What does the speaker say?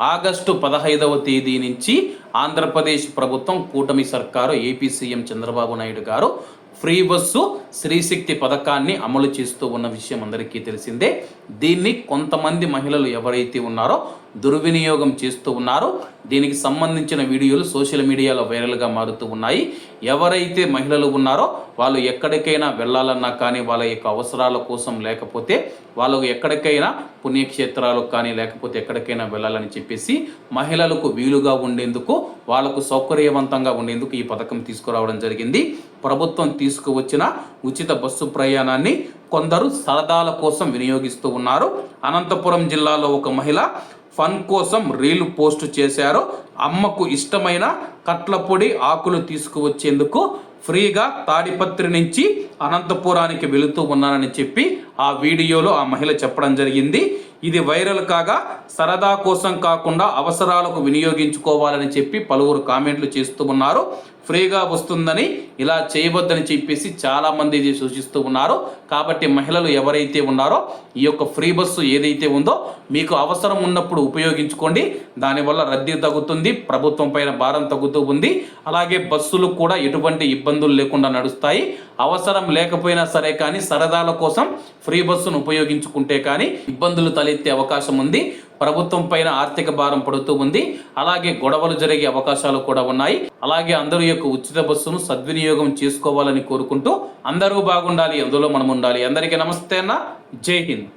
August పదహైదవ తేదీ నుంచి ఆంధ్రప్రదేశ్ ప్రభుత్వం కూటమి సర్కారు ఏపీ సీఎం చంద్రబాబు నాయుడు గారు ఫ్రీ బస్సు శ్రీశక్తి పథకాన్ని అమలు చేస్తూ ఉన్న విషయం అందరికీ తెలిసిందే. దీన్ని కొంతమంది మహిళలు ఎవరైతే ఉన్నారో దుర్వినియోగం చేస్తూ ఉన్నారో. దీనికి సంబంధించిన వీడియోలు సోషల్ మీడియాలో వైరల్గా మారుతూ ఉన్నాయి. ఎవరైతే మహిళలు ఉన్నారో వాళ్ళు ఎక్కడికైనా వెళ్ళాలన్నా కానీ వాళ్ళ యొక్క అవసరాల కోసం లేకపోతే వాళ్ళకు ఎక్కడికైనా పుణ్యక్షేత్రాలకు కానీ లేకపోతే ఎక్కడికైనా వెళ్ళాలని చెప్పి చెప్పేసి మహిళలకు వీలుగా ఉండేందుకు వాళ్ళకు సౌకర్యవంతంగా ఉండేందుకు ఈ పథకం తీసుకురావడం జరిగింది. ప్రభుత్వం తీసుకువచ్చిన ఉచిత బస్సు ప్రయాణాన్ని కొందరు సరదాల కోసం వినియోగిస్తూ ఉన్నారు. అనంతపురం జిల్లాలో ఒక మహిళ ఫన్ కోసం రీల్ పోస్ట్ చేశారు. అమ్మకు ఇష్టమైన కట్లపొడి ఆకులు తీసుకువచ్చేందుకు ఫ్రీగా తాడిపత్రి నుంచి అనంతపురానికి వెళుతూ ఉన్నానని చెప్పి ఆ వీడియోలో ఆ మహిళ చెప్పడం జరిగింది. ఇది వైరల్ కాగా సరదా కోసం కాకుండా అవసరాలకు వినియోగించుకోవాలని చెప్పి పలువురు కామెంట్లు చేస్తూ ఉన్నారు. ఫ్రీగా వస్తుందని ఇలా చేయవద్దని చెప్పేసి చాలామంది ఇది సూచిస్తూ ఉన్నారు. కాబట్టి మహిళలు ఎవరైతే ఉన్నారో ఈ యొక్క ఫ్రీ బస్సు ఏదైతే ఉందో మీకు అవసరం ఉన్నప్పుడు ఉపయోగించుకోండి. దానివల్ల రద్దీ తగ్గుతుంది ప్రభుత్వం పైన భారం తగ్గుతూ ఉంది. అలాగే బస్సులు కూడా ఎటువంటి ఇబ్బందులు లేకుండా నడుస్తాయి. అవసరం లేకపోయినా సరే కానీ సరదాల కోసం ఫ్రీ బస్సును ఉపయోగించుకుంటే కానీ ఇబ్బందులు తలెత్తే అవకాశం ఉంది. ప్రభుత్వం పైన ఆర్థిక భారం పడుతూ ఉంది. అలాగే గొడవలు జరిగే అవకాశాలు కూడా ఉన్నాయి. అలాగే అందరూ యొక్క ఉచిత బస్సును సద్వినియోగం చేసుకోవాలని కోరుకుంటూ అందరూ బాగుండాలి. అందులో మనం ఉండాలి అందరికీ నమస్తే అన్న. జై హింద్.